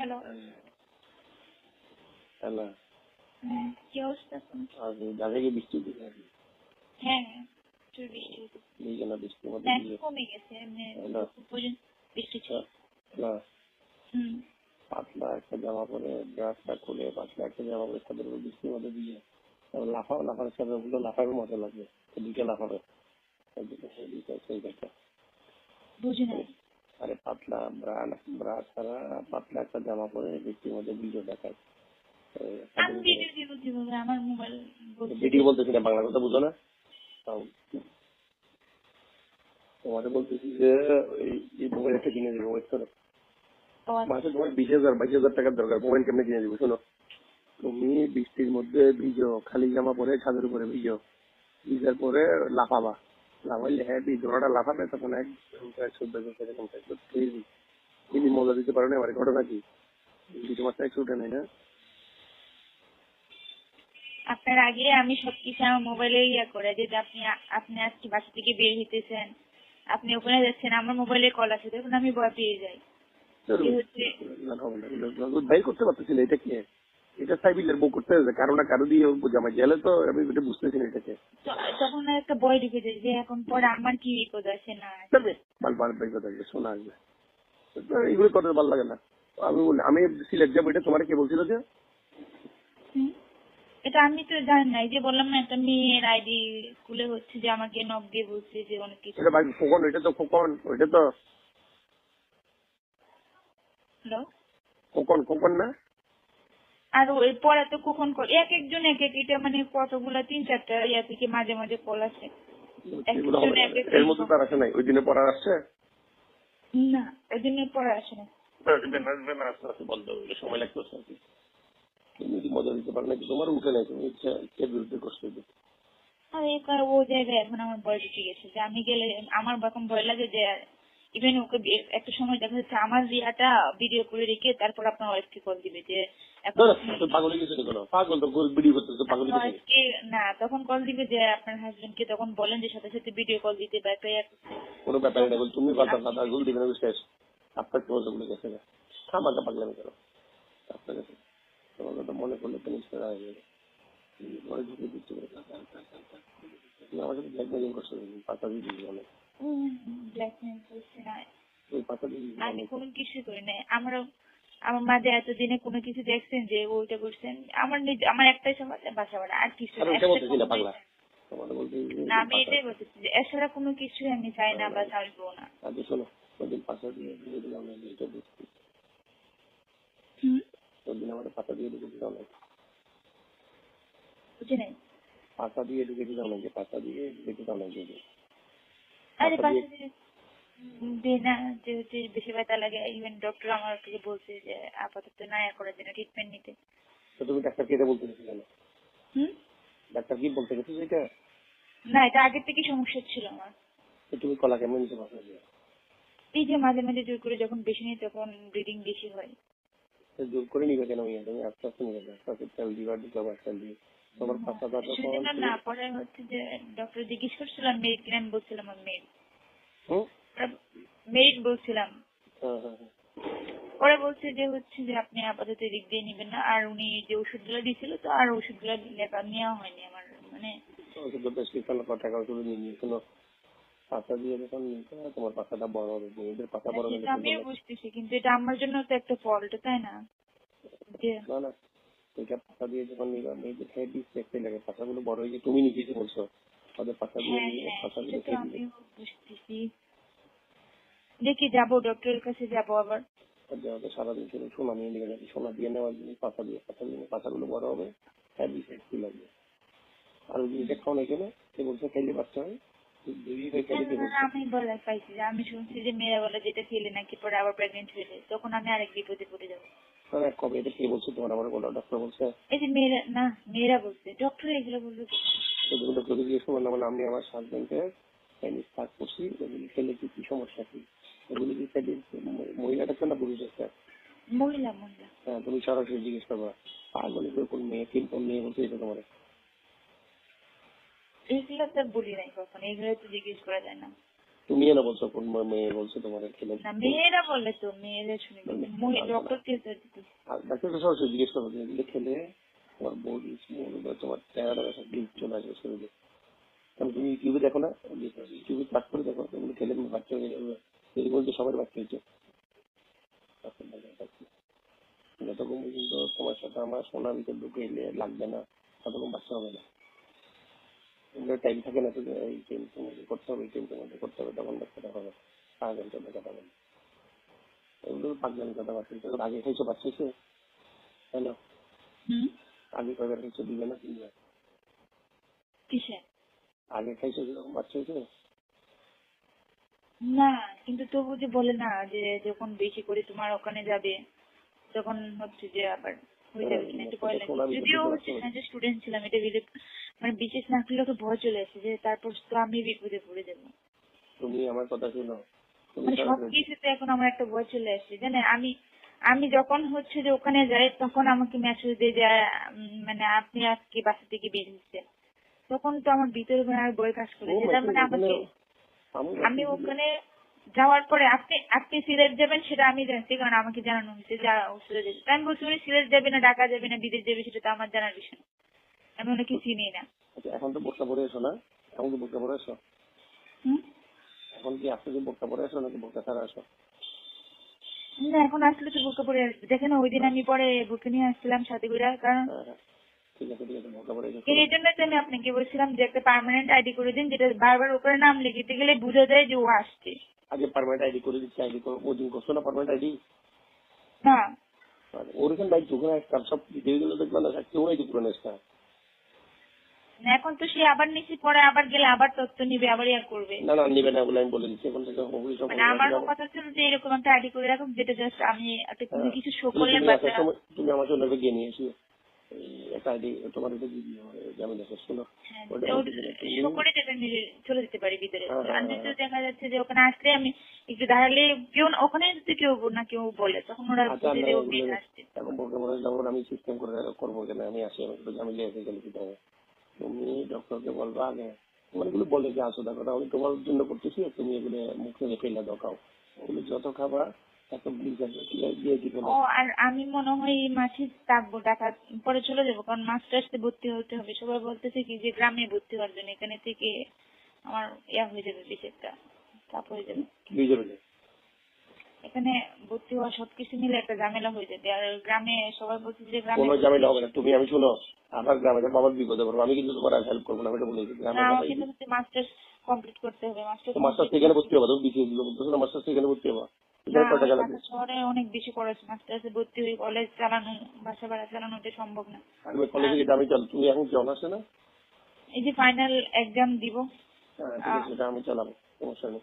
Hello hello কি অবস্থা কি বৃষ্টি দিকে হ্যাঁ একটু বৃষ্টি না বৃষ্টির মধ্যে না কমে গেছে পর্যন্ত বৃষ্টি ছিল। হুম। পাতলা একটা জামা পরে ব্রাশটা খুলে পাতলা একটা জামা পরে তাদের উপর বৃষ্টির মধ্যে দিয়ে লাফাও লাফানোর সাথে ওগুলো লাফাবে মজা লাগবে এদিকে লাফাবে। বুঝি নাই আরে পাতলা ব্রা ব্রা ছাড়া পাতলা একটা জামা পরে বৃষ্টির মধ্যে ভিডিও দেখায়। ভিডিও বলতেছি না বাংলা কথা বুঝো না। তাও তোমাদের বলতেছি যে এই- মোবাইল একটা কিনে দেবো ওয়েট করো। মাসে তোমার বিশ হাজার বাইশ হাজার টাকার দরকার মোবাইল কেমনে কিনে দিবো শোনো? তুমি বৃষ্টির মধ্যে ভিজো খালি জামা পরে ছাদের উপরে ভিজো ভিজার পরে লাফাবা। লাফাইলে হ্যাঁ জোড়াটা লাফাবে তখন এক একশো চোদ্দ এরকম থাকবে ক্রেজি তুমি মজা দিতে পারো না এবারে ঘটনা কি যদি তোমার ট্যাক্স উঠে নাই না আপনার আগে আমি সবকিছু আমার মোবাইলে ইয়া করে যে আপনি আপনি আজকে বাসা থেকে বের হইতেছেন আপনি ওখানে যাচ্ছেন আমার মোবাইলে কল আছে দেখুন আমি ভয় পেয়ে যাই। ভাই করতে পারতেছিল এটা কি? এটা সাইবিলের বউ করতে হবে কারও না কারও দিয়ে জামা গেলে তো আমি এটা বুঝতেছি না এটাকে তখন একটা ভয় ঢুকে যায় যে এখন পরে আমার কি বিপদ আছে না বাল বাই কথা আসবে শোনা আসবে। এগুলো করতে ভালো লাগে না। আমি বলি আমি সিলেট যাব এটা তোমার কে বলছিল যে? এটা আমি তো জানি না যে বললাম না একটা মেয়ের আইডি খুলে হচ্ছে যে আমাকে নক দিয়ে বলছে যে অনেক কিছু। এটা ভাই খোকন ওইটা তো খোকন ওইটা তো হ্যালো? খোকন খোকন না? আর ওই পরে তো কখন কল এক একজন এক এক এটা মানে কতগুলা তিন চারটা ইয়া থেকে মাঝে মাঝে কল আসে। এর মধ্যে তার আসে নাই ওই দিনে আসছে? না ওই দিনের পরে আসে না আসবে না আসবে না আস্তে আস্তে বন্ধ হয়ে সময় লাগতেছে আর কি তুমি যদি মজা দিতে পারো নাকি তোমার উঠে নাই তুমি ইচ্ছা কে বিরুদ্ধে কষ্ট দিতে। আর ও জায়গায় এখন আমার ঢুকে গেছে যে আমি গেলে আমার এখন ভয় লাগে যে ইভেন ওকে একটা সময় দেখা যাচ্ছে আমার রিয়াটা ভিডিও করে রেখে তারপর আপনার ওয়াইফকে কল দিবে যে না, না, তো পাগল হয়ে গেছে তো কোনো পাগল তো ভিডিও করতেছে পাগল হয়ে গেছে ওয়াইফকে না তখন কল দিবে যে আপনার হাজবেন্ড কে তখন বলেন যে সাথে সাথে ভিডিও কল দিতে বা একটা ইয়া করতে। কোনো ব্যাপার না তুমি কথা কথা গুল দিবে না শেষ আপনার তোমার ওগুলো গেছে আমাকে পাগলামি করো আপনার কাছে তোমার কথা মনে করলে তো নিশ্চয় হয়ে যাবে পরে ঢুকে দিচ্ছে করে কাকা, কাকা, কাকা। তুমি আমার সাথে ব্ল্যাকমেলিং করছ পাতা দিয়ে অনেক ব্ল্যাকমেল করছে না ওই পাতা দিয়ে দিবি আমি কোনো কিছু করি নাই আমারও আমার মাঝে এতদিনে কোনো কিছু দেখছেন যে ওইটা করছেন আমার নিজ আমার একটাই সমস্যা বাসা বাড়া আর কিছু না। আমি এটাই বলতেছি যে এছাড়া কোনো কিছু আমি চাই না বা চাইব না। শোনো ওদিন পাতা দিয়ে দিয়ে দিলাম না এটা বুঝছি। হুম? ওদিন আমার পাতা দিয়ে ঢুকে দিলাম না বুঝি নাই। পাতা দিয়ে ঢুকে দিলাম যে পাতা দিয়ে ঢুকে দিলাম যে আরে পাতা দিয়ে দে না যে বেশি ব্যথা লাগে ইভেন ডক্টর আমার থেকে বলছে যে আপাতত না করার জন্য ট্রিটমেন্ট নিতে। তো তুমি ডাক্তার কেটে বলতে গেছো কেন? হুম? ডাক্তার কি বলতে গেছো যে এটা? না এটা আগের থেকে সমস্যা ছিল আমার। তো তুমি কলা কেমন নিতে পারছ এই যে মাঝে মাঝে জোর করে যখন বেশি নিই তখন ব্লিডিং বেশি হয়। তো জোর করে নিবে কেন ইয়ে তুমি আস্তে আস্তে নিবে আস্তে আস্তে তেল দিবা তেল তোমার না পরে হচ্ছে যে ডক্টর জিজ্ঞেস করছিলাম মেরিট কিনা আমি বলছিলাম আমার মেরিট হুম? মেরিট বলছিলাম। হ্যাঁ হ্যাঁ হ্যাঁ ওরা বলছে যে হচ্ছে যে আপনি আপাতত এদিক দিয়ে নিবেন না। আর উনি যে ওষুধগুলো দিয়েছিল তো আর ওষুধগুলো নেওয়া হয়নি আমার মানে ওষুধ প্রেসক্রিপশন টাকা ওষুধ নিয়ে নিয়ে পাতা দিয়ে যখন তোমার পাতাটা বড় হবে মেয়েদের পাতা বড় হলে আমিও বুঝতেছি কিন্তু এটা আমার জন্য তো একটা ফল্ট তাই না? না না এটা পাতা দিয়ে যখন নিবা মেয়েদের হেভি দেখতে লাগে পাতাগুলো বড় হয়ে গিয়ে তুমি নিজে বলছো ওদের পাতা দিয়ে হ্যাঁ হ্যাঁ পাতাগুলো সেটা তো খেয়ে দিবে আমিও বুঝতেছি। দেখি যাব ডক্টরের কাছে যাব আবার। সারাদিন শুধু সোনা নিয়ে দিকে যাবে সোনা দিয়ে নেওয়ার জন্য পাতা দিয়ে পাতা দিয়ে পাতাগুলো বড় হবে হ্যাভি সেক্সি লাগবে। আর ওই জিনিসটা খাও না কেন সে বলছে খাইলে বাচ্চা হয়। হয়ে গেলে আমি বলে পাইছি যে আমি শুনছি যে মেয়েরা বলে যেটা খেলে নাকি পরে আবার প্রেগনেন্ট হয়ে যায়। তখন আমি আরেক বিপদে পড়ে যাব। না, কবে এটা কে বলছে তোমার? আমার কোনো ডাক্তার বলছে। এই যে মেয়েরা না মেয়েরা বলছে ডক্টর এগুলো? সেগুলো ডক্টরকে জিজ্ঞেস করলাম না বলে আমি আমার চাইনিজ কাজ করছি এগুলি খেলে কি কি সমস্যা কি? এগুলি কি খেলে মহিলাটা কেন পুরুষ একটা মহিলা মহিলা। হ্যাঁ তুমি সরাসরি জিজ্ঞেস করবা। পাগল কোন মেয়ে কি কোন মেয়ে বলছে এটা তোমার? এইগুলো তো বলি নাই কখন এগুলো তো জিজ্ঞেস করা যায় না। তুমি না বলছো কোন মেয়ে বলছো তোমার খেলে না মেয়েরা বলে তো মেয়েরা শুনে ডক্টর কে ডাক্তার সরাসরি জিজ্ঞেস করব খেলে তোমার বডি তোমার চেহারা সব দিক চলে আসবে শরীরে। কারণ তুমি ইউটিউবে দেখো না ইউটিউবে চার্জ করে দেখো খেলে তোমার বাচ্চা হয়ে যাবে। এই বলতে সবার বাচ্চা হয়েছে। যতক্ষণ পর্যন্ত তোমার সাথে আমার সোনার ভিতর ঢুকে এলে লাগবে না ততক্ষণ বাচ্চা হবে না। এগুলো টাইম থাকে না তো এই টাইম তোমাকে করতে হবে এই টাইম তোমাকে করতে হবে তখন বাচ্চাটা হবে সারা ঘণ্টা দেখা পাবে না। এগুলো পাঁচজন কথা বাচ্চা আগে খাইছো বাচ্চা হয়েছে? হ্যালো? আগে কয়বার খাইছো দিবে না তিনবার কিসে আগে খাইছো যেরকম বাচ্চা হয়েছে? না কিন্তু তবু যে বলে না যে যখন বেশি করে তোমার ওখানে যাবে তখন হচ্ছে যে আবার হয়ে যাবে কিনা একটু ভয় লাগে যদিও হচ্ছে না যে স্টুডেন্ট ছিলাম এটা বিলিভ মানে বিশেষ না করলে তো ভয় চলে আসে যে তারপর তো আমি বিপদে পড়ে যাব। তুমি আমার কথা শুনো। মানে সব কিছুতে এখন আমার একটা ভয় চলে আসছে জানে? আমি আমি যখন হচ্ছে যে ওখানে যাই তখন আমাকে মেসেজ দিয়ে যে মানে আপনি আজকে বাসা থেকে বেরিয়েছেন। তখন তো আমার ভিতরে মানে আর বই কাজ করে যেটা মানে আমাকে আমি- ওখানে যাওয়ার পরে আপনি আপনি সিলেট যাবেন সেটা আমি জানছি কারণ আমাকে জানানো হয়েছে যা সিলেট যাবে আমি বলছি সিলেট যাবে না ঢাকা যাবে না বিদেশ যাবে সেটা তো আমার জানার বিষয়। আমি ওনাকে চিনি না। আচ্ছা, এখন তো বোরকা পরে এসো না? এখন কি বোরকা পরে এসো? এখন কি আসতে যে বোরকা পরে এসো নাকি বোরকা ছাড়া আসো না এখন আসলে তো বুকে পরে আসবে। দেখেন ওই দিন আমি পরে বুকে নিয়ে আসছিলাম সাথে করে কারণ হ্যাঁ, হ্যাঁ। ঠিক আছে ঠিক আছে বোরকা পরে এসো এই জন্য তো আমি আপনাকে বলছিলাম যে একটা পার্মানেন্ট আইডি করে দিন যেটা বারবার ওপরে নাম লিখিতে গেলে বোঝা যায় যে ও আসছে। আগে পারমানেন্ট আইডি করে দিচ্ছি আইডি ওদিন করছ না পারমানেন্ট আইডি ওরকম ওখানে একটা সব যেগুলো দেখলাম না করে এখন তো সে আবার নিচে পরে আবার গেলে আবার তথ্য নিবে আবার ইয়া করবে। না না নিবে না বলে আমি বলে দিচ্ছি এখন থেকে সব মানে আমার কথা ছিল যে এরকম একটা আইডি করে রাখুন যেটা জাস্ট আমি একটা হ্যাঁ। কিছু শো করলে তুমি আমার জন্য গিয়ে নিয়ে এসো একটা আইডি তোমার এটা দিয়ে দিও যে আমি দেখো শোনো। হ্যাঁ, শো করে চলে যেতে পারি ভিতরে। হ্যাঁ, হ্যাঁ, দেখা যাচ্ছে যে ওখানে আসলে আমি একটু দাঁড়ালে কেউ না- ওখানে যদি কেউ না কেউ বলে তখন ওরা আচ্ছা আসছে। এখন বলতে আমি সিস্টেম করে করব কেন? আমি আসি আমি একটু ঝামেলা এসে গেলে কি তুমি ডক্টরকে বলবা আগে তোমার এগুলো বলে যে আসো দেখো আমি তোমার জন্য করতেছি তুমি এগুলো মুখে রেখে না দরকাও ওগুলো যত খাবা ও আর আমি মনে হয় এই মাসে থাকব ঢাকা পরে চলে যাব কারণ মাস্টার্সে ভর্তি হতে হবে। সবাই বলতেছে কি যে গ্রামে ভর্তি হওয়ার জন্য এখানে থেকে আমার ইয়া হয়ে যাবে বেশি একটা চাপ হয়ে যাবে। এখানে ভর্তি হওয়া সবকিছু মিলে একটা ঝামেলা হয়ে যাবে আর গ্রামে সবাই বলছে যে গ্রামে কোনো ঝামেলা হবে না। তুমি আমি শুনো আবার গ্রামে যাব আবার বিপদে পড়ব আমি কিন্তু তোমার হেল্প করব না আমি এটা বলে দিচ্ছি গ্রামে আমাকে তো মাস্টার্স কমপ্লিট করতে হবে মাস্টার্স মাস্টার সেখানে ভর্তি হব। তুমি বিসিএস দিবে বলতেছো না মাস্টার সেখানে ভর্তি হব। শহরে অনেক বেশি খরচ আস্তে ভর্তি হয়ে কলেজ চালানো বাসা ভাড়া চালানো এটা সম্ভব না। কলেজে চল তুমি এখন কি অনার্স না? এই যে ফাইনাল এক্সাম দিব। হ্যাঁ আমি চালাবো সমস্যা নেই।